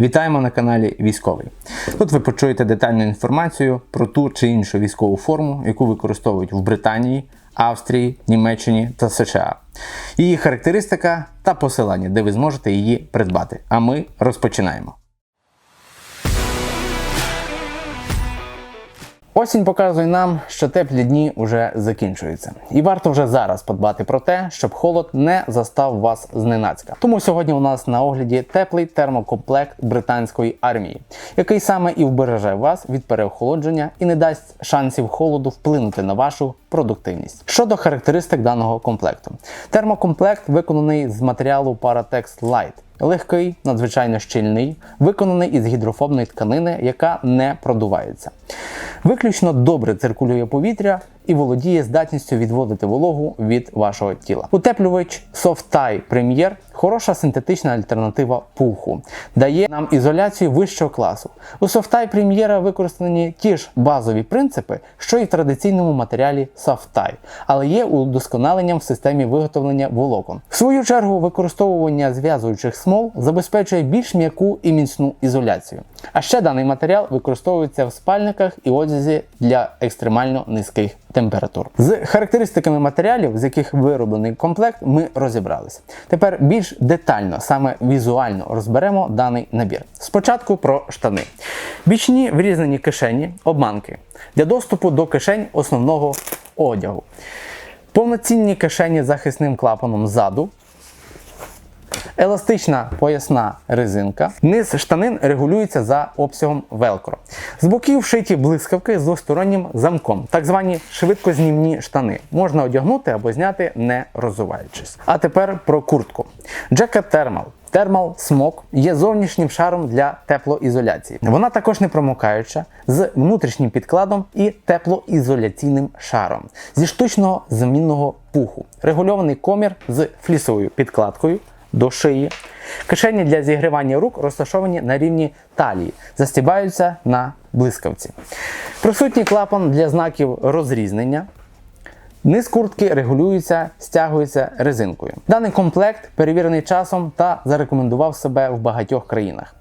Вітаємо на каналі Військовий. Тут ви почуєте детальну інформацію про ту чи іншу військову форму, яку використовують в Британії, Австрії, Німеччині та США. Її характеристика та посилання, де ви зможете її придбати. А ми розпочинаємо. Осінь показує нам, що теплі дні вже закінчуються, і варто вже зараз подбати про те, щоб холод не застав вас зненацька. Тому сьогодні у нас на огляді теплий термокомплект британської армії, який саме і вбереже вас від переохолодження і не дасть шансів холоду вплинути на вашу продуктивність. Щодо характеристик даного комплекту, термокомплект виконаний з матеріалу Paratex Light. Легкий, надзвичайно щільний, виконаний із гідрофобної тканини, яка не продувається. Виключно добре циркулює повітря і володіє здатністю відводити вологу від вашого тіла. Утеплювач Softie Premier хороша синтетична альтернатива пуху, дає нам ізоляцію вищого класу. У Softie Premier використані ті ж базові принципи, що і в традиційному матеріалі Softie, але є удосконаленням в системі виготовлення волокон. В свою чергу, використовування зв'язуючих смол забезпечує більш м'яку і міцну ізоляцію. А ще даний матеріал використовується в спальниках і одязі для екстремально низьких температур. З характеристиками матеріалів, з яких вироблений комплект, ми розібралися. Тепер більш детально, саме візуально розберемо даний набір. Спочатку про штани. Бічні врізані кишені, обманки для доступу до кишень основного одягу. Повноцінні кишені з захисним клапаном ззаду, Еластична поясна резинка. Низ штанин регулюється за обсягом велкро. З боків вшиті блискавки з двостороннім замком, так звані швидкознімні штани. Можна одягнути або зняти, не розуваючись. А тепер про куртку. Jacket Thermal. Thermal Smog є зовнішнім шаром для теплоізоляції. Вона також не промокаюча, з внутрішнім підкладом і теплоізоляційним шаром зі штучного замінного пуху. Регульований комір з флісовою підкладкою до шиї. Кишені для зігрівання рук розташовані на рівні талії, застібаються на блискавці. Присутній клапан для знаків розрізнення. Низ куртки регулюється, стягується резинкою. Даний комплект перевірений часом та зарекомендував себе в багатьох країнах.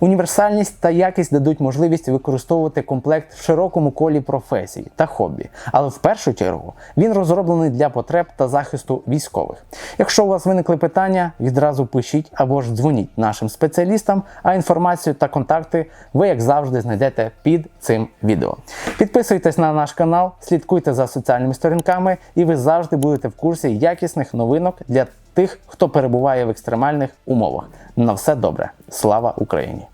Універсальність та якість дадуть можливість використовувати комплект в широкому колі професій та хобі, але в першу чергу він розроблений для потреб та захисту військових. Якщо у вас виникли питання, відразу пишіть або ж дзвоніть нашим спеціалістам, а інформацію та контакти ви, як завжди, знайдете під цим відео. Підписуйтесь на наш канал, слідкуйте за соціальними сторінками, і ви завжди будете в курсі якісних новинок для тих, хто перебуває в екстремальних умовах. На все добре. Слава Україні!